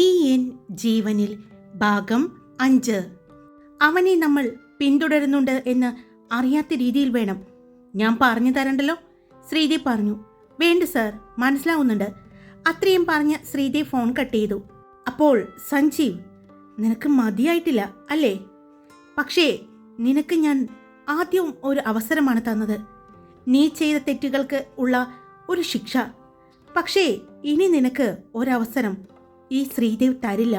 നീ എൻ ജീവനിൽ ഭാഗം അഞ്ച്. അവനെ നമ്മൾ പിന്തുടരുന്നുണ്ട് എന്ന് അറിയാത്ത രീതിയിൽ വേണം. ഞാൻ പറഞ്ഞു തരണ്ടല്ലോ? ശ്രീദേവ് പറഞ്ഞു. വേണ്ട സർ. മനസ്സിലാവുന്നുണ്ട്. അത്രയും പറഞ്ഞ് ശ്രീദേവ് ഫോൺ കട്ട് ചെയ്തു. അപ്പോൾ സഞ്ജീവ് നിനക്ക് മതിയായിട്ടില്ല അല്ലേ? പക്ഷേ നിനക്ക് ഞാൻ ആദ്യവും ഒരു അവസരമാണ് തന്നത്. നീ ചെയ്ത തെറ്റുകൾക്ക് ഉള്ള ഒരു ശിക്ഷ. പക്ഷേ ഇനി നിനക്ക് ഒരവസരം ഈ ശ്രീദേവ് തരില്ല.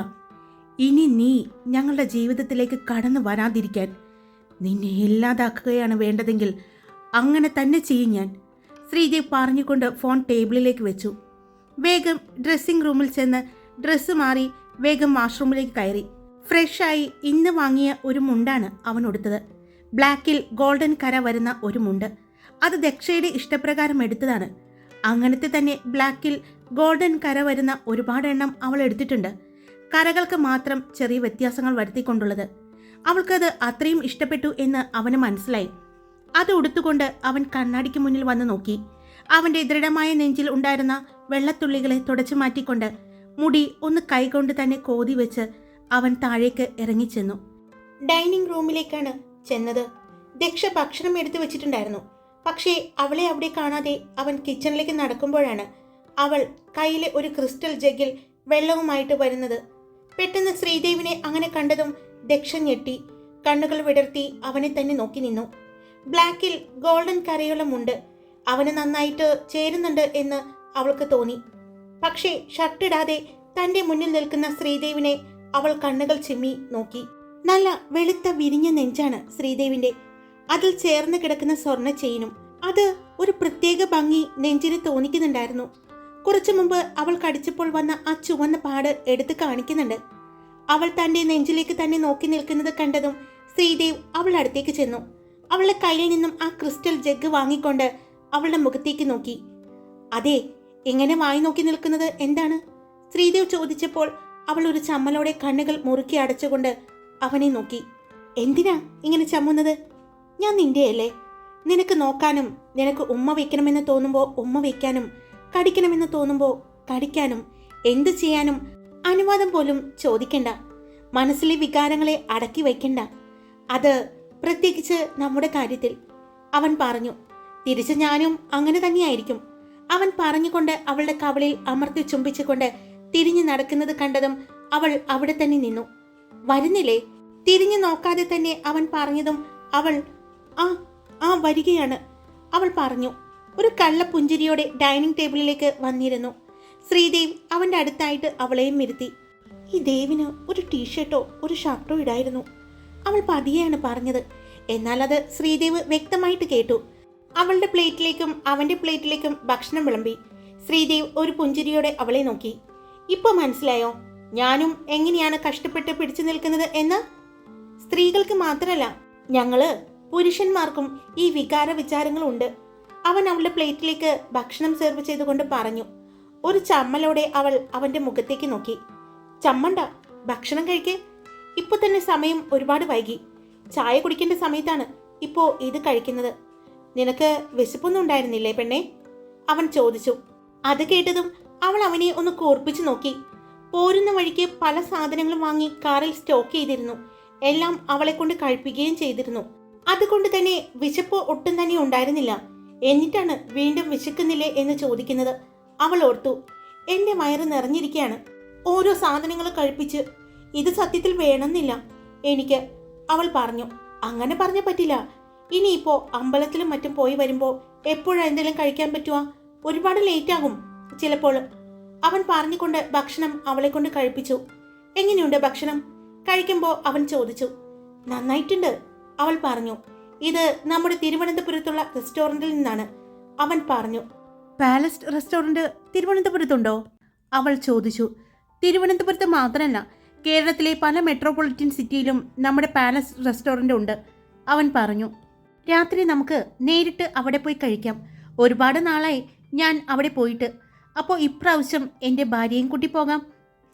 ഇനി നീ ഞങ്ങളുടെ ജീവിതത്തിലേക്ക് കടന്നു വരാതിരിക്കാൻ നിന്നെ ഇല്ലാതാക്കുകയാണ് വേണ്ടതെങ്കിൽ അങ്ങനെ തന്നെ ചെയ്യും ഞാൻ. ശ്രീദേവ് പറഞ്ഞുകൊണ്ട് ഫോൺ ടേബിളിലേക്ക് വെച്ചു. വേഗം ഡ്രസ്സിംഗ് റൂമിൽ ചെന്ന് ഡ്രസ്സ് മാറി വേഗം വാഷ്റൂമിലേക്ക് കയറി. ഫ്രഷായി ഇന്ന് വാങ്ങിയ ഒരു മുണ്ടാണ് അവൻ ഉടുത്തത് ബ്ലാക്കിൽ ഗോൾഡൻ കര വരുന്ന ഒരു മുണ്ട്. അത് ദക്ഷയുടെ ഇഷ്ടപ്രകാരം എടുത്തതാണ്. അങ്ങനത്തെ തന്നെ ബ്ലാക്കിൽ ഗോൾഡൻ കര വരുന്ന ഒരുപാട് എണ്ണം അവൾ എടുത്തിട്ടുണ്ട്. കരകൾക്ക് മാത്രം ചെറിയ വ്യത്യാസങ്ങൾ വരുത്തിക്കൊണ്ടുള്ളത്. അവൾക്കത് അത്രയും ഇഷ്ടപ്പെട്ടു എന്ന് അവന് മനസ്സിലായി. അത് ഉടുത്തുകൊണ്ട് അവൻ കണ്ണാടിക്ക് മുന്നിൽ വന്ന് നോക്കി. അവന്റെ ദൃഢമായ നെഞ്ചിൽ ഉണ്ടായിരുന്ന വെള്ളത്തുള്ളികളെ തുടച്ചു മാറ്റിക്കൊണ്ട് മുടി ഒന്ന് കൈകൊണ്ട് തന്നെ കോതി വെച്ച് അവൻ താഴേക്ക് ഇറങ്ങിച്ചെന്നു. ഡൈനിങ് റൂമിലേക്കാണ് ചെന്നത്. ദക്ഷ ഭക്ഷണം എടുത്തു വെച്ചിട്ടുണ്ടായിരുന്നു. പക്ഷേ അവളെ അവിടെ കാണാതെ അവൻ കിച്ചണിലേക്ക് നടക്കുമ്പോഴാണ് അവൾ കയ്യിലെ ഒരു ക്രിസ്റ്റൽ ജഗ്ഗിൽ വെള്ളവുമായിട്ട് വരുന്നത്. പെട്ടെന്ന് ശ്രീദേവിനെ അങ്ങനെ കണ്ടതും ദക്ഷ ഞെട്ടി കണ്ണുകൾ വിടർത്തി അവനെ തന്നെ നോക്കി നിന്നു. ബ്ലാക്കിൽ ഗോൾഡൻ കരയോളമുണ്ട് അവന് നന്നായിട്ട് ചേരുന്നുണ്ട് എന്ന് അവൾക്ക് തോന്നി. പക്ഷേ ഷർട്ടിടാതെ തന്റെ മുന്നിൽ നിൽക്കുന്ന ശ്രീദേവിനെ അവൾ കണ്ണുകൾ ചിമ്മി നോക്കി. നല്ല വെളുത്ത വിരിഞ്ഞ നെഞ്ചാണ് ശ്രീദേവിന്റെ അതിൽ ചേർന്ന് കിടക്കുന്ന സ്വർണ ചെയിനും അത് ഒരു പ്രത്യേക ഭംഗി നെഞ്ചിന് തോന്നിക്കുന്നുണ്ടായിരുന്നു. കുറച്ചു മുമ്പ് അവൾ കടിച്ചപ്പോൾ വന്ന ആ ചുവന്ന പാട് എടുത്ത് കാണിക്കുന്നുണ്ട്. അവൾ തന്റെ നെഞ്ചിലേക്ക് തന്നെ നോക്കി നിൽക്കുന്നത് കണ്ടതും ശ്രീദേവ് അവൾ അടുത്തേക്ക് ചെന്നു. അവളുടെ കയ്യിൽ നിന്നും ആ ക്രിസ്റ്റൽ ജഗ് വാങ്ങിക്കൊണ്ട് അവളുടെ മുഖത്തേക്ക് നോക്കി. അതെ എങ്ങനെ വായി നോക്കി നിൽക്കുന്നത്? എന്താണ്? ശ്രീദേവ് ചോദിച്ചപ്പോൾ അവൾ ഒരു ചമ്മലോടെ കണ്ണുകൾ മുറുക്കി അടച്ചുകൊണ്ട് അവനെ നോക്കി. എന്തിനാ ഇങ്ങനെ ചമ്മുന്നത്? ഞാൻ നിന്റെയല്ലേ നിനക്ക് നോക്കാനും നിനക്ക് ഉമ്മ വയ്ക്കണമെന്ന് തോന്നുമ്പോൾ ഉമ്മ വയ്ക്കാനും കടിക്കണമെന്ന് തോന്നുമ്പോൾ കടിക്കാനും എന്ത് ചെയ്യാനും അനുവാദം പോലും ചോദിക്കണ്ട. മനസ്സിലെ വികാരങ്ങളെ അടക്കി വയ്ക്കണ്ട. അത് പ്രത്യേകിച്ച് നമ്മുടെ കാര്യത്തിൽ. അവൻ പറഞ്ഞു തിരിച്ച് ഞാനും അങ്ങനെ തന്നെയായിരിക്കും. അവൻ പറഞ്ഞുകൊണ്ട് അവളുടെ കവളിൽ അമർത്തി ചുംബിച്ചുകൊണ്ട് തിരിഞ്ഞു നടക്കുന്നത് കണ്ടതും അവൾ അവിടെ തന്നെ നിന്നു. വരുന്നില്ലേ? തിരിഞ്ഞു നോക്കാതെ തന്നെ അവൻ പറഞ്ഞതും അവൾ ആ ആ വരികയാണ്. അവൾ പറഞ്ഞു ഒരു കള്ള പുഞ്ചിരിയോടെ ഡൈനിങ് ടേബിളിലേക്ക് വന്നിരുന്നു. ശ്രീദേവ് അവന്റെ അടുത്തായിട്ട് അവളെയും ഇരുത്തി ഈ ദേവിന് ഒരു ടീഷർട്ടോ ഒരു ഷർട്ടോ ഇടായിരുന്നു. അവൾ പതിയെയാണ് പറഞ്ഞത്. എന്നാൽ അത് ശ്രീദേവ് വ്യക്തമായിട്ട് കേട്ടു. അവളുടെ പ്ലേറ്റിലേക്കും അവന്റെ പ്ലേറ്റിലേക്കും ഭക്ഷണം വിളമ്പി. ശ്രീദേവ് ഒരു പുഞ്ചിരിയോടെ അവളെ നോക്കി. ഇപ്പൊ മനസ്സിലായോ? ഞാനും എങ്ങനെയാണ് കഷ്ടപ്പെട്ട് പിടിച്ചു നിൽക്കുന്നത് എന്ന്? സ്ത്രീകൾക്ക് മാത്രമല്ല ഞങ്ങൾ പുരുഷന്മാർക്കും ഈ വികാര വിചാരങ്ങളുണ്ട് അവൻ അവളുടെ പ്ലേറ്റിലേക്ക് ഭക്ഷണം സെർവ് ചെയ്തുകൊണ്ട് പറഞ്ഞു. ഒരു ചമ്മലോടെ അവൾ അവന്റെ മുഖത്തേക്ക് നോക്കി. ചമ്മണ്ട ഭക്ഷണം കഴിക്കേ. ഇപ്പൊ തന്നെ സമയം ഒരുപാട് വൈകി. ചായ കുടിക്കേണ്ട സമയത്താണ് ഇപ്പോ ഇത് കഴിക്കുന്നത്. നിനക്ക് വിശപ്പൊന്നും ഉണ്ടായിരുന്നില്ലേ പെണ്ണെ? അവൻ ചോദിച്ചു. അത് കേട്ടതും അവൾ അവനെ ഒന്ന് കോർപ്പിച്ചു നോക്കി. പോരുന്ന വഴിക്ക് പല സാധനങ്ങളും വാങ്ങി കാറിൽ സ്റ്റോക്ക് ചെയ്തിരുന്നു. എല്ലാം അവളെ കൊണ്ട് കഴിപ്പിക്കുകയും ചെയ്തിരുന്നു. അതുകൊണ്ട് തന്നെ വിശപ്പ് ഒട്ടും തന്നെ ഉണ്ടായിരുന്നില്ല. എന്നിട്ടാണ് വീണ്ടും വിശക്കുന്നില്ലേ എന്ന് ചോദിക്കുന്നത്. അവൾ ഓർത്തു എന്റെ വയറ് നിറഞ്ഞിരിക്കുകയാണ് ഓരോ സാധനങ്ങൾ കഴിപ്പിച്ച് ഇത് സത്യത്തിൽ വേണമെന്നില്ല എനിക്ക് അവൾ പറഞ്ഞു. അങ്ങനെ പറഞ്ഞ പറ്റില്ല. ഇനിയിപ്പോ അമ്പലത്തിലും മറ്റും പോയി വരുമ്പോൾ എപ്പോഴെന്തെങ്കിലും കഴിക്കാൻ പറ്റുക ഒരുപാട് ലേറ്റ് ആകും. ചിലപ്പോൾ അവൻ പറഞ്ഞുകൊണ്ട് ഭക്ഷണം അവളെ കൊണ്ട് കഴിപ്പിച്ചു. എങ്ങനെയുണ്ട് ഭക്ഷണം? കഴിക്കുമ്പോൾ അവൻ ചോദിച്ചു. നന്നായിട്ടുണ്ട്. അവൾ പറഞ്ഞു ഇത് നമ്മുടെ തിരുവനന്തപുരത്തുള്ള റെസ്റ്റോറന്റിൽ നിന്നാണ്. അവൻ പറഞ്ഞു പാലസ് റെസ്റ്റോറന്റ് തിരുവനന്തപുരത്തുണ്ടോ? അവൾ ചോദിച്ചു തിരുവനന്തപുരത്ത് മാത്രമല്ല കേരളത്തിലെ പല മെട്രോപൊളിറ്റൻ സിറ്റിയിലും നമ്മുടെ പാലസ് റെസ്റ്റോറന്റ് ഉണ്ട്. അവൻ പറഞ്ഞു രാത്രി നമുക്ക് നേരിട്ട് അവിടെ പോയി കഴിക്കാം. ഒരുപാട് നാളായി ഞാൻ അവിടെ പോയിട്ട്. അപ്പോൾ ഇപ്രാവശ്യം എന്റെ ഭാര്യയും കൂട്ടി പോകാം.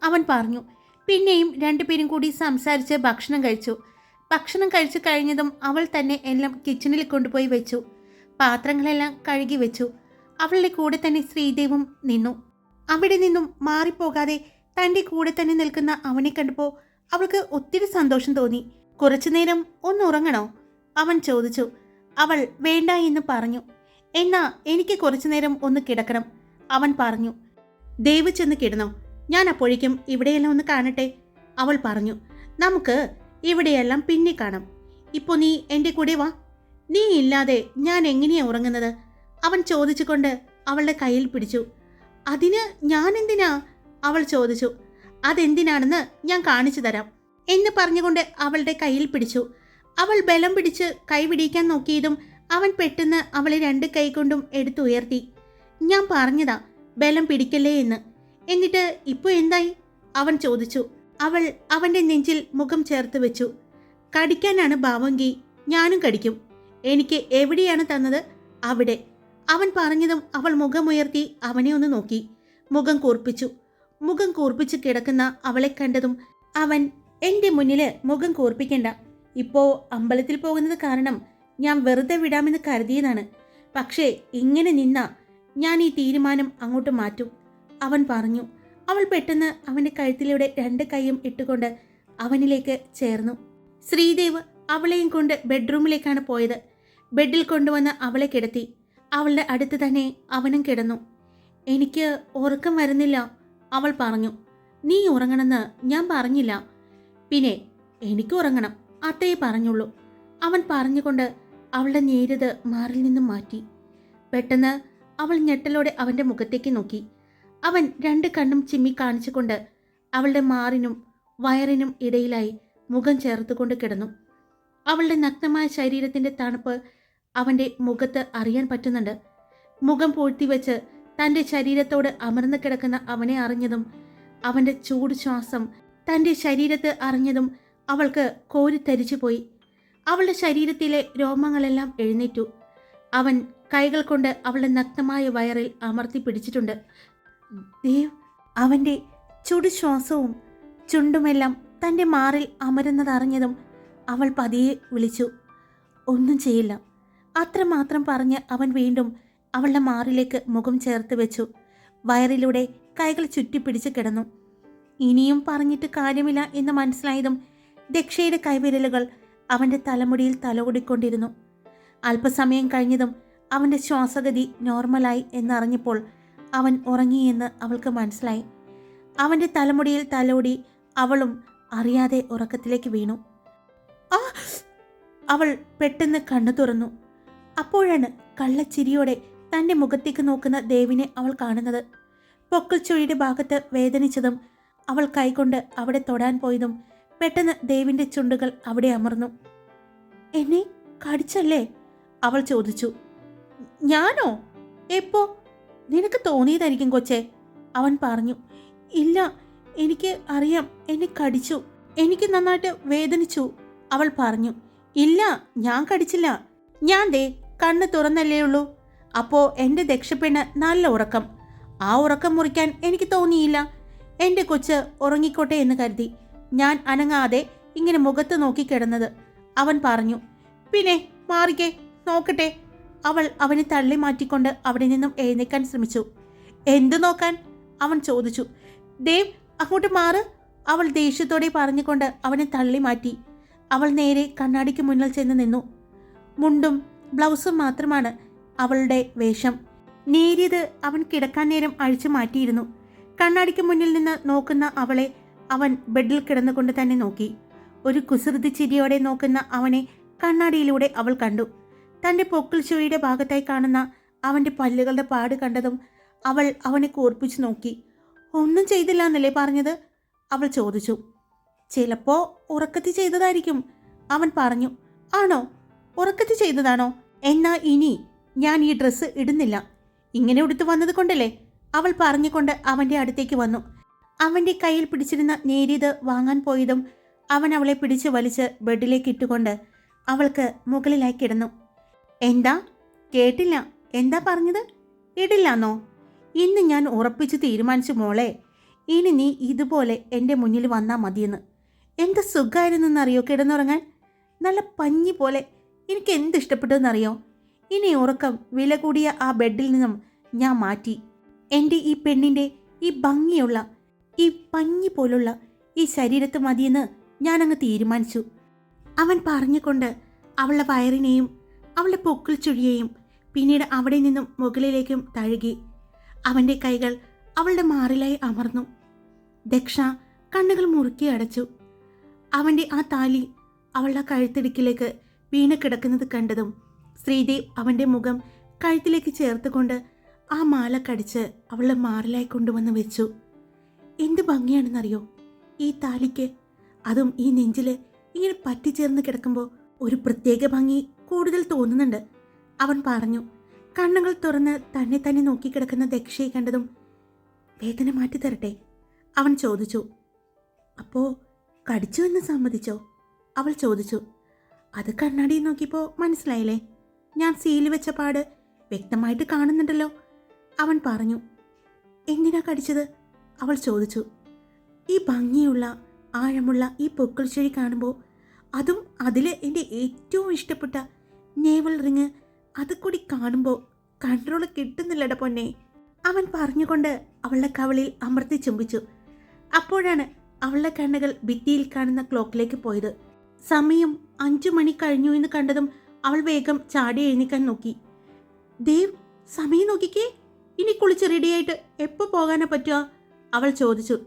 അവൻ പറഞ്ഞു പിന്നെയും രണ്ടുപേരും കൂടി സംസാരിച്ച് ഭക്ഷണം കഴിച്ചു. ഭക്ഷണം കഴിച്ചു കഴിഞ്ഞതും അവൾ തന്നെ എല്ലാം കിച്ചണിൽ കൊണ്ടുപോയി വെച്ചു. പാത്രങ്ങളെല്ലാം കഴുകി വെച്ചു. അവളുടെ കൂടെ തന്നെ ശ്രീദേവും നിന്നു. അവിടെ നിന്നും മാറിപ്പോകാതെ തന്റെ കൂടെ തന്നെ നിൽക്കുന്ന അവനെ കണ്ടപ്പോൾ അവൾക്ക് ഒത്തിരി സന്തോഷം തോന്നി. കുറച്ചു നേരം ഒന്ന് ഉറങ്ങണോ? അവൻ ചോദിച്ചു. അവൾ വേണ്ട എന്ന് പറഞ്ഞു. എന്നാ എനിക്ക് കുറച്ചു നേരം ഒന്ന് കിടക്കണം. അവൻ പറഞ്ഞു. ദയവ് ചെന്ന് കിടന്നോ. ഞാൻ അപ്പോഴേക്കും ഇവിടെയെല്ലാം ഒന്ന് കാണട്ടെ. അവൾ പറഞ്ഞു. നമുക്ക് ഇവിടെയെല്ലാം പിന്നെ കാണാം. ഇപ്പോൾ നീ എന്റെ കൂടെ വാ. നീ ഇല്ലാതെ ഞാൻ എങ്ങനെയാ ഉറങ്ങുന്നത്? അവൻ ചോദിച്ചുകൊണ്ട് അവളുടെ കയ്യിൽ പിടിച്ചു. അതിന് ഞാൻ എന്തിനാ? അവൾ ചോദിച്ചു. അതെന്തിനാണെന്ന് ഞാൻ കാണിച്ചു തരാം എന്ന് പറഞ്ഞുകൊണ്ട് അവളുടെ കയ്യിൽ പിടിച്ചു. അവൾ ബലം പിടിച്ച് കൈ പിടിക്കാൻ നോക്കിയതും അവൻ പെട്ടെന്ന് അവളെ രണ്ട് കൈകൊണ്ടും എടുത്തുയർത്തി ഞാൻ പറഞ്ഞതാ ബലം പിടിക്കല്ലേ എന്ന്. എന്നിട്ട് ഇപ്പോൾ എന്തായി? അവൻ ചോദിച്ചു. അവൾ അവന്റെ നെഞ്ചിൽ മുഖം ചേർത്ത് വെച്ചു. കടിക്കാനാണ് ഭാവങ്കി ഞാനും കടിക്കും. എനിക്ക് എവിടെയാണ് തന്നത്? അവിടെ. അവൻ പറഞ്ഞതും അവൾ മുഖമുയർത്തി അവനെ ഒന്ന് നോക്കി. മുഖം കൂർപ്പിച്ചു. മുഖം കൂർപ്പിച്ച് കിടക്കുന്ന അവളെ കണ്ടതും അവൻ എന്റെ മുന്നിൽ മുഖം കൂർപ്പിക്കണ്ട. ഇപ്പോ അമ്പലത്തിൽ പോകുന്നത് കാരണം ഞാൻ വെറുതെ വിടാമെന്ന് കരുതിയതാണ്. പക്ഷേ ഇങ്ങനെ നിന്ന ഞാൻ ഈ തീരുമാനം അങ്ങോട്ട് മാറ്റും അവൻ പറഞ്ഞു. അവൾ പെട്ടെന്ന് അവന്റെ കഴുത്തിലൂടെ രണ്ട് കൈയും ഇട്ടുകൊണ്ട് അവനിലേക്ക് ചേർന്നു. ശ്രീദേവ് അവളെയും കൊണ്ട് ബെഡ്റൂമിലേക്കാണ് പോയത്. ബെഡിൽ കൊണ്ടുവന്ന് അവളെ കിടത്തി. അവളുടെ അടുത്ത് തന്നെ അവനും കിടന്നു. എനിക്ക് ഉറക്കം വരുന്നില്ല അവൾ പറഞ്ഞു. നീ ഉറങ്ങണമെന്ന് ഞാൻ പറഞ്ഞില്ല. പിന്നെ എനിക്ക് ഉറങ്ങണം അത്തയെ പറഞ്ഞുള്ളൂ. അവൻ പറഞ്ഞുകൊണ്ട് അവളുടെ നേരിത് മാറിൽ നിന്നും മാറ്റി. പെട്ടെന്ന് അവൾ ഞെട്ടലോടെ അവന്റെ മുഖത്തേക്ക് നോക്കി. അവൻ രണ്ട് കണ്ണും ചിമ്മി കാണിച്ചുകൊണ്ട് അവളുടെ മാറിനും വയറിനും ഇടയിലായി മുഖം ചേർത്തുകൊണ്ട് കിടന്നു. അവളുടെ നഗ്നമായ ശരീരത്തിന്റെ തണുപ്പ് അവന്റെ മുഖത്ത് അറിയാൻ പറ്റുന്നുണ്ട്. മുഖം പൂഴ്ത്തിവെച്ച് തന്റെ ശരീരത്തോട് അമർന്നു കിടക്കുന്ന അവനെ അറിഞ്ഞതും അവന്റെ ചൂട് ശ്വാസം തന്റെ ശരീരത്ത് അറിഞ്ഞതും അവൾക്ക് കോരിത്തരിച്ചു പോയി അവളുടെ ശരീരത്തിലെ രോമങ്ങളെല്ലാം എഴുന്നേറ്റു. അവൻ കൈകൾ കൊണ്ട് അവളുടെ നഗ്നമായ വയറിൽ അമർത്തി പിടിച്ചിട്ടുണ്ട്. ദേവ് അവന്റെ ചുടുശ്വാസവും ചുണ്ടുമെല്ലാം തന്റെ മാറിൽ അമരുന്നതറിഞ്ഞതും അവൾ പതിയെ വിളിച്ചു ഒന്നും ചെയ്യില്ല. അത്രമാത്രം പറഞ്ഞ് അവൻ വീണ്ടും അവളുടെ മാറിലേക്ക് മുഖം ചേർത്ത് വെച്ചു. വയറിലൂടെ കൈകൾ ചുറ്റിപ്പിടിച്ച് കിടന്നു. ഇനിയും പറഞ്ഞിട്ട് കാര്യമില്ല എന്ന് മനസ്സിലായതും ദക്ഷയുടെ കൈവിരലുകൾ അവന്റെ തലമുടിയിൽ തലോടിക്കൊണ്ടിരുന്നു. അല്പസമയം കഴിഞ്ഞതും അവന്റെ ശ്വാസഗതി നോർമലായി എന്നറിഞ്ഞപ്പോൾ അവൻ ഉറങ്ങിയെന്ന് അവൾക്ക് മനസ്സിലായി. അവന്റെ തലമുടിയിൽ തലോടി അവളും അറിയാതെ ഉറക്കത്തിലേക്ക് വീണു. ആ അവൾ പെട്ടെന്ന് കണ്ണു തുറന്നു. അപ്പോഴാണ് കള്ളച്ചിരിയോടെ തന്റെ മുഖത്തേക്ക് നോക്കുന്ന ദേവിനെ അവൾ കാണുന്നത്. പൊക്കൽ ചുഴിയുടെ ഭാഗത്ത് വേദനിച്ചതും അവൾ കൈകൊണ്ട് അവിടെ തൊടാൻ പോയതും പെട്ടെന്ന് ദേവിന്റെ ചുണ്ടുകൾ അവിടെ അമർന്നു. എന്നെ കടിച്ചല്ലേ? അവൾ ചോദിച്ചു. ഞാനോ? എപ്പോ? നിനക്ക് തോന്നിയതായിരിക്കും കൊച്ചേ. അവൻ പറഞ്ഞു ഇല്ല എനിക്ക് അറിയാം എന്നെ കടിച്ചു. എനിക്ക് നന്നായിട്ട് വേദനിച്ചു. അവൾ പറഞ്ഞു ഇല്ല ഞാൻ കടിച്ചില്ല. ഞാൻ ദേ കണ്ണ് തുറന്നല്ലേ ഉള്ളൂ. അപ്പോ എന്റെ ദക്ഷപ്പെണ്ണ് നല്ല ഉറക്കം. ആ ഉറക്കം മുറിക്കാൻ എനിക്ക് തോന്നിയില്ല. എന്റെ കൊച്ച് ഉറങ്ങിക്കോട്ടെ എന്ന് കരുതി ഞാൻ അനങ്ങാതെ ഇങ്ങനെ മുഖത്ത് നോക്കി കിടന്നത്. അവൻ പറഞ്ഞു പിന്നെ മാറിക്കേ നോക്കട്ടെ. അവൾ അവനെ തള്ളി മാറ്റിക്കൊണ്ട് അവിടെ നിന്നും എഴുന്നേക്കാൻ ശ്രമിച്ചു. എന്തു നോക്കാൻ? അവൻ ചോദിച്ചു. ദേവ് അങ്ങോട്ട് മാറ്. അവൾ ദേഷ്യത്തോടെ പറഞ്ഞുകൊണ്ട് അവനെ തള്ളി മാറ്റി. അവൾ നേരെ കണ്ണാടിക്ക് മുന്നിൽ ചെന്ന് നിന്നു. മുണ്ടും ബ്ലൗസും മാത്രമാണ് അവളുടെ വേഷം. നേരിയത് അവൻ കിടക്കാൻ നേരം അഴിച്ചു മാറ്റിയിരുന്നു. കണ്ണാടിക്ക് മുന്നിൽ നിന്ന് നോക്കുന്ന അവളെ അവൻ ബെഡിൽ കിടന്നുകൊണ്ട് തന്നെ നോക്കി. ഒരു കുസൃതി ചിരിയോടെ നോക്കുന്ന അവനെ കണ്ണാടിയിലൂടെ അവൾ കണ്ടു. തന്റെ പൊക്കിൾ ചുഴിയുടെ ഭാഗത്തായി കാണുന്ന അവന്റെ പല്ലുകളുടെ പാട് കണ്ടതും അവൾ അവനെ കൂർപ്പിച്ചു നോക്കി. ഒന്നും ചെയ്തില്ല എന്നല്ലേ പറഞ്ഞത്? അവൾ ചോദിച്ചു. ചിലപ്പോൾ ഉറക്കത്തി ചെയ്തതായിരിക്കും അവൻ പറഞ്ഞു. ആണോ? ഉറക്കത്തി ചെയ്തതാണോ? എന്നാ ഇനി ഞാൻ ഈ ഡ്രസ്സ് ഇടുന്നില്ല. ഇങ്ങനെ ഉടുത്തു വന്നത് കൊണ്ടല്ലേ? അവൾ പറഞ്ഞുകൊണ്ട് അവന്റെ അടുത്തേക്ക് വന്നു. അവന്റെ കയ്യിൽ പിടിച്ചിരുന്ന നേരിയത് വാങ്ങാൻ പോയതും അവൻ അവളെ പിടിച്ച് വലിച്ച് ബെഡിലേക്ക് ഇട്ടുകൊണ്ട് അവൾക്ക് മുകളിലായി കിടന്നു. എന്താ? കേട്ടില്ല. എന്താ പറഞ്ഞത്? ഇടില്ലാന്നോ? ഇന്ന് ഞാൻ ഉറപ്പിച്ച് തീരുമാനിച്ചു മോളെ. ഇനി നീ ഇതുപോലെ എന്റെ മുന്നിൽ വന്നാൽ മതിയെന്ന്. എന്ത് സുഖമായിരുന്നെന്നറിയോ കിടന്നുറങ്ങാൻ? നല്ല പഞ്ഞി പോലെ. എനിക്ക് എന്ത് ഇഷ്ടപ്പെട്ടെന്നറിയോ ഇനി ഉറക്കം വില കൂടിയ ആ ബെഡിൽ നിന്നും ഞാൻ മാറ്റി. എന്റെ ഈ പെണ്ണിന്റെ ഈ ഭംഗിയുള്ള ഈ പഞ്ഞി പോലുള്ള ഈ ശരീരത്ത് മതിയെന്ന് ഞാനങ്ങ് തീരുമാനിച്ചു. അവൻ പറഞ്ഞുകൊണ്ട് അവളുടെ വയറിനെയും അവളുടെ പൊക്കിൾ ചുഴിയെയും പിന്നീട് അവിടെ നിന്നും മുകളിലേക്കും തഴുകി. അവന്റെ കൈകൾ അവളുടെ മാറിലായി അമർന്നു. ദക്ഷ കണ്ണുകൾ മുറുക്കി അടച്ചു. അവന്റെ ആ താലി അവളുടെ കഴുത്തിടുക്കിലേക്ക് വീണ് കിടക്കുന്നത് കണ്ടതും ശ്രീദേവ് അവന്റെ മുഖം കഴുത്തിലേക്ക് ചേർത്തുകൊണ്ട് ആ മാല കടിച്ച് അവളുടെ മാറിലായി കൊണ്ടുവന്ന് വെച്ചു. എന്ത് ഭംഗിയാണെന്നറിയോ? ഈ താലിക്ക് അതും ഈ നെഞ്ചിൽ ഇങ്ങനെ പറ്റിച്ചേർന്ന് കിടക്കുമ്പോൾ ഒരു പ്രത്യേക ഭംഗി കൂടുതൽ തോന്നുന്നുണ്ട്. അവൻ പറഞ്ഞു കണ്ണുകൾ തുറന്ന് തന്നെ തന്നെ നോക്കിക്കിടക്കുന്ന ദക്ഷയെ കണ്ടതും വേദന മാറ്റി തരട്ടെ? അവൻ ചോദിച്ചു. അപ്പോ കടിച്ചു എന്ന് സമ്മതിച്ചോ? അവൾ ചോദിച്ചു. അത് കണ്ണാടിയിൽ നോക്കിയപ്പോൾ മനസ്സിലായില്ലേ? ഞാൻ സീൽ വെച്ച പാട് വ്യക്തമായിട്ട് കാണുന്നുണ്ടല്ലോ. അവൻ പറഞ്ഞു. എന്തിനാ കടിച്ചത്? അവൾ ചോദിച്ചു. ഈ ഭംഗിയുള്ള ആഴമുള്ള ഈ പൊക്കിൾ ചെടി കാണുമ്പോൾ അതും അതിൽ എന്റെ ഏറ്റവും ഇഷ്ടപ്പെട്ട നേവൽ റിങ് അത് കൂടി കാണുമ്പോൾ കൺട്രോൾ കിട്ടുന്നില്ലട പൊന്നെ. അവൻ പറഞ്ഞുകൊണ്ട് അവളുടെ കവളിൽ അമർത്തി ചുംബിച്ചു. അപ്പോഴാണ് അവളുടെ കണ്ണുകൾ ഭിത്തിയിൽ കാണുന്ന ക്ലോക്കിലേക്ക് പോയത്. സമയം അഞ്ചു മണി കഴിഞ്ഞു എന്ന് കണ്ടതും അവൾ വേഗം ചാടി എഴുന്നേക്കാൻ നോക്കി. ദേവ് സമയം നോക്കിക്കേ. ഇനി കുളിച്ച് റെഡിയായിട്ട് എപ്പോൾ പോകാനാ പറ്റുക? അവൾ ചോദിച്ചു.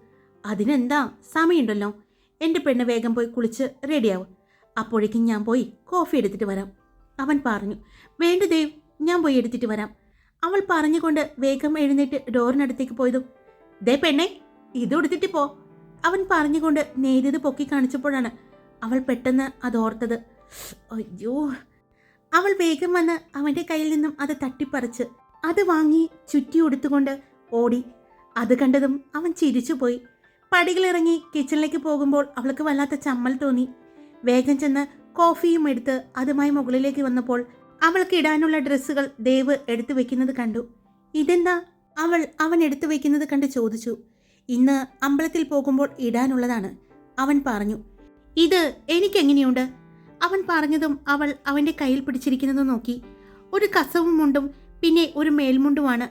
അതിനെന്താ? സമയമുണ്ടല്ലോ. എന്റെ പെണ്ണ് വേഗം പോയി കുളിച്ച് റെഡിയാവും അപ്പോഴേക്കും ഞാൻ പോയി കോഫി എടുത്തിട്ട് വരാം. അവൻ പറഞ്ഞു വേണ്ട ദേവ് ഞാൻ പോയി എടുത്തിട്ട് വരാം. അവൾ പറഞ്ഞുകൊണ്ട് വേഗം എഴുന്നേറ്റ് ഡോറിനടുത്തേക്ക് പോയതും ദേ പെണ്ണെ ഇത് എടുത്തിട്ട് പോ. അവൻ പറഞ്ഞുകൊണ്ട് നേരിയത് പൊക്കി കാണിച്ചപ്പോഴാണ് അവൾ പെട്ടെന്ന് അത് ഓർത്തത്. അയ്യോ. അവൾ വേഗം വന്ന് അവന്റെ കയ്യിൽ നിന്നും അത് തട്ടിപ്പറിച്ച് അത് വാങ്ങി ചുറ്റി ഉടുത്തുകൊണ്ട് ഓടി. അത് കണ്ടതും അവൻ ചിരിച്ചുപോയി. പടികളിറങ്ങി കിച്ചണിലേക്ക് പോകുമ്പോൾ അവൾക്ക് വല്ലാത്ത ചമ്മൽ തോന്നി. വേഗം ചെന്ന് കോഫിയും എടുത്ത് അതുമായി മുകളിലേക്ക് വന്നപ്പോൾ അവൾക്ക് ഇടാനുള്ള ഡ്രസ്സുകൾ ദേവ് എടുത്തു വെക്കുന്നത് കണ്ടു. ഇതെന്താ? അവൾ അവൻ എടുത്തു വെക്കുന്നത് കണ്ട് ചോദിച്ചു. ഇന്ന് അമ്പലത്തിൽ പോകുമ്പോൾ ഇടാനുള്ളതാണ് അവൻ പറഞ്ഞു. ഇത് എനിക്കെങ്ങനെയുണ്ട്? അവൻ പറഞ്ഞതും അവൾ അവന്റെ കയ്യിൽ പിടിച്ചിരിക്കുന്നത് നോക്കി. ഒരു കസവും മുണ്ടും പിന്നെ ഒരു മേൽമുണ്ടുമാണ്.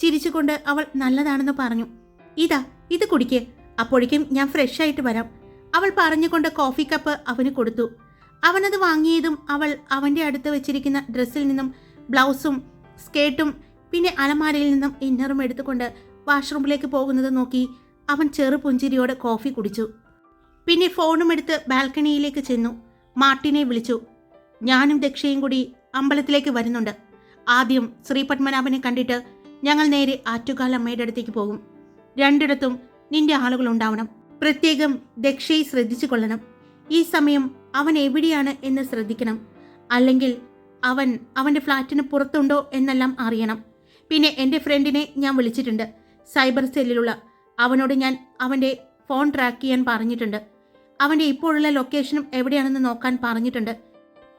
ചിരിച്ചുകൊണ്ട് അവൾ നല്ലതാണെന്ന് പറഞ്ഞു. ഇതാ ഇത് കുടിക്ക്. അപ്പോഴേക്കും ഞാൻ ഫ്രഷ് ആയിട്ട് വരാം. അവൾ പറഞ്ഞുകൊണ്ട് കോഫി കപ്പ് അവന് കൊടുത്തു. അവനത് വാങ്ങിയതും അവൾ അവന്റെ അടുത്ത് വെച്ചിരിക്കുന്ന ഡ്രസ്സിൽ നിന്നും ബ്ലൗസും സ്കേർട്ടും പിന്നെ അലമാരയിൽ നിന്നും ഇന്നറും എടുത്തുകൊണ്ട് വാഷ്റൂമിലേക്ക് പോകുന്നത് നോക്കി അവൻ ചെറു പുഞ്ചിരിയോടെ കോഫി കുടിച്ചു. പിന്നെ ഫോണും എടുത്ത് ബാൽക്കണിയിലേക്ക് ചെന്നു. മാർട്ടിനെ വിളിച്ചു. ഞാനും ദക്ഷയും കൂടി അമ്പലത്തിലേക്ക് വരുന്നുണ്ട്. ആദ്യം ശ്രീ പത്മനാഭനെ കണ്ടിട്ട് ഞങ്ങൾ നേരെ ആറ്റുകാലമ്മയുടെ അടുത്തേക്ക് പോകും. രണ്ടിടത്തും നിന്റെ ആളുകൾ ഉണ്ടാവണം പ്രത്യേകം ദക്ഷയെ ശ്രദ്ധിച്ചു കൊള്ളണം. ഈ സമയം അവൻ എവിടെയാണ് എന്ന് ശ്രദ്ധിക്കണം. അല്ലെങ്കിൽ അവൻ അവന്റെ ഫ്ലാറ്റിന് പുറത്തുണ്ടോ എന്നെല്ലാം അറിയണം. പിന്നെ എന്റെ ഫ്രണ്ടിനെ ഞാൻ വിളിച്ചിട്ടുണ്ട്. സൈബർ സെല്ലിലുള്ള അവനോട് ഞാൻ അവന്റെ ഫോൺ ട്രാക്ക് ചെയ്യാൻ പറഞ്ഞിട്ടുണ്ട്. അവന്റെ ഇപ്പോഴുള്ള ലൊക്കേഷനും എവിടെയാണെന്ന് നോക്കാൻ പറഞ്ഞിട്ടുണ്ട്.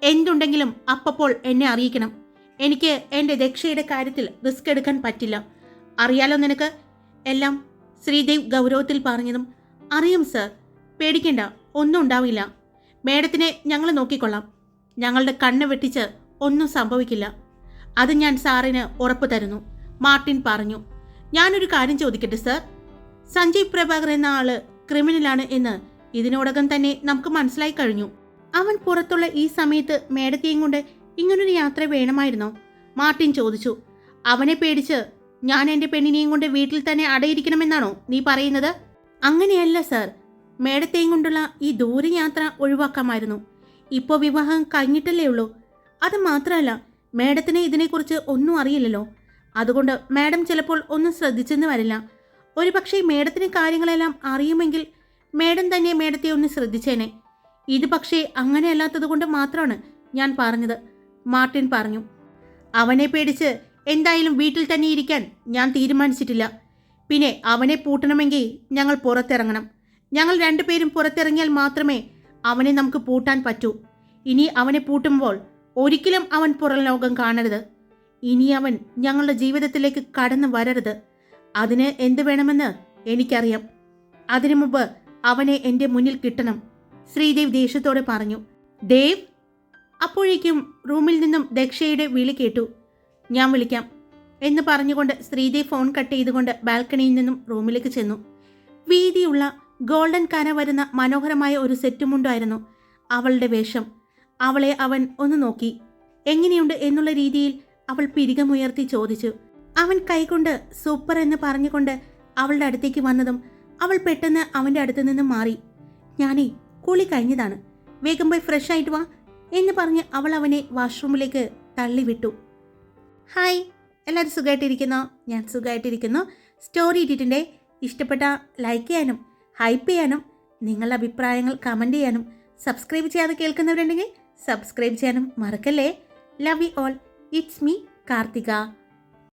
എന്തുണ്ടെങ്കിലും അപ്പപ്പോൾ എന്നെ അറിയിക്കണം. എനിക്ക് എന്റെ ദക്ഷയുടെ കാര്യത്തിൽ റിസ്ക് എടുക്കാൻ പറ്റില്ല. അറിയാലോ നിനക്ക്? എല്ലാം ശ്രീദേവ് ഗൗരവത്തിൽ പറഞ്ഞതും അറിയും സർ. പേടിക്കണ്ട. ഒന്നും ഉണ്ടാവില്ല. മേഡത്തിനെ ഞങ്ങൾ നോക്കിക്കൊള്ളാം. ഞങ്ങളുടെ കണ്ണ് വെട്ടിച്ച് ഒന്നും സംഭവിക്കില്ല. അത് ഞാൻ സാറിന് ഉറപ്പ് തരുന്നു. മാർട്ടിൻ പറഞ്ഞു. ഞാനൊരു കാര്യം ചോദിക്കട്ടെ സർ? സഞ്ജീവ് പ്രഭാകർ എന്ന ആൾ ക്രിമിനലാണ് എന്ന് ഇതിനോടകം തന്നെ നമുക്ക് മനസ്സിലായി കഴിഞ്ഞു. അവൻ പുറത്തുള്ള ഈ സമയത്ത് മേഡത്തെയും കൊണ്ട് ഇങ്ങനൊരു യാത്ര വേണമായിരുന്നോ? മാർട്ടിൻ ചോദിച്ചു. അവനെ പേടിച്ച് ഞാൻ എന്റെ പെണ്ണിനെയും കൊണ്ട് വീട്ടിൽ തന്നെ അടയിരിക്കണമെന്നാണോ നീ പറയുന്നത്? അങ്ങനെയല്ല സർ. മേടത്തെയും കൊണ്ടുള്ള ഈ ദൂരയാത്ര ഒഴിവാക്കാമായിരുന്നു. ഇപ്പോൾ വിവാഹം കഴിഞ്ഞിട്ടല്ലേ ഉള്ളൂ. അത് മാത്രമല്ല മേഡത്തിന് ഇതിനെക്കുറിച്ച് ഒന്നും അറിയില്ലല്ലോ. അതുകൊണ്ട് മാഡം ചിലപ്പോൾ ഒന്നും ശ്രദ്ധിച്ചെന്ന് വരില്ല. ഒരുപക്ഷെ മേഡത്തിന് കാര്യങ്ങളെല്ലാം അറിയുമെങ്കിൽ മേഡം തന്നെ മേഡത്തെ ഒന്ന് ശ്രദ്ധിച്ചേനെ. ഇത് പക്ഷേ അങ്ങനെയല്ലാത്തത് കൊണ്ട് മാത്രമാണ് ഞാൻ പറഞ്ഞത്. മാർട്ടിൻ പറഞ്ഞു. അവനെ പേടിച്ച് എന്തായാലും വീട്ടിൽ തന്നെ ഇരിക്കാൻ ഞാൻ തീരുമാനിച്ചിട്ടില്ല. പിന്നെ അവനെ പൂട്ടണമെങ്കിൽ ഞങ്ങൾ പുറത്തിറങ്ങണം. ഞങ്ങൾ രണ്ടുപേരും പുറത്തിറങ്ങിയാൽ മാത്രമേ അവനെ നമുക്ക് പൂട്ടാൻ പറ്റൂ. ഇനി അവനെ പൂട്ടുമ്പോൾ ഒരിക്കലും അവൻ പുറം ലോകം കാണരുത്. ഇനി അവൻ ഞങ്ങളുടെ ജീവിതത്തിലേക്ക് കടന്നു വരരുത്. അതിന് എന്ത് വേണമെന്ന് എനിക്കറിയാം. അതിനു മുമ്പ് അവനെ എന്റെ മുന്നിൽ കിട്ടണം ശ്രീദേവ് ദേഷ്യത്തോടെ പറഞ്ഞു. ദേവ്? അപ്പോഴേക്കും റൂമിൽ നിന്നും ദക്ഷയുടെ വിളി കേട്ടു. ഞാൻ വിളിക്കാം എന്ന് പറഞ്ഞുകൊണ്ട് ശ്രീദേവ് ഫോൺ കട്ട് ചെയ്തുകൊണ്ട് ബാൽക്കണിയിൽ നിന്നും റൂമിലേക്ക് ചെന്നു. വീതിയുള്ള ഗോൾഡൻ കന വരുന്ന മനോഹരമായ ഒരു സെറ്റുമുണ്ടായിരുന്നു. അവളുടെ വേഷം. അവളെ അവൻ ഒന്ന് നോക്കി. എങ്ങനെയുണ്ട്? എന്നുള്ള രീതിയിൽ അവൾ പിരികമുയർത്തി ചോദിച്ചു. അവൻ കൈകൊണ്ട് സൂപ്പർ എന്ന് പറഞ്ഞുകൊണ്ട് അവളുടെ അടുത്തേക്ക് വന്നതും അവൾ പെട്ടെന്ന് അവന്റെ അടുത്ത് നിന്ന് മാറി. ഞാനേ കുളി കഴിഞ്ഞതാണ്. വേഗം പോയി ഫ്രഷ് ആയിട്ട് വാ എന്ന് പറഞ്ഞ് അവൾ അവനെ വാഷ്റൂമിലേക്ക് തള്ളിവിട്ടു. ഹായ് എല്ലാവരും സുഖമായിട്ടിരിക്കുന്നോ ഞാൻ സുഖമായിട്ടിരിക്കുന്നു സ്റ്റോറി ഇട്ടിട്ടുണ്ട്. ഇഷ്ടപ്പെട്ട ലൈക്ക് ചെയ്യാനും ഹൈപ്പ് ചെയ്യാനും നിങ്ങളുടെ അഭിപ്രായങ്ങൾ കമന്റ് ചെയ്യാനും സബ്സ്ക്രൈബ് ചെയ്യാതെ കേൾക്കുന്നവരുണ്ടെങ്കിൽ സബ്സ്ക്രൈബ് ചെയ്യാനും മറക്കല്ലേ? Love you all it's me Karthika.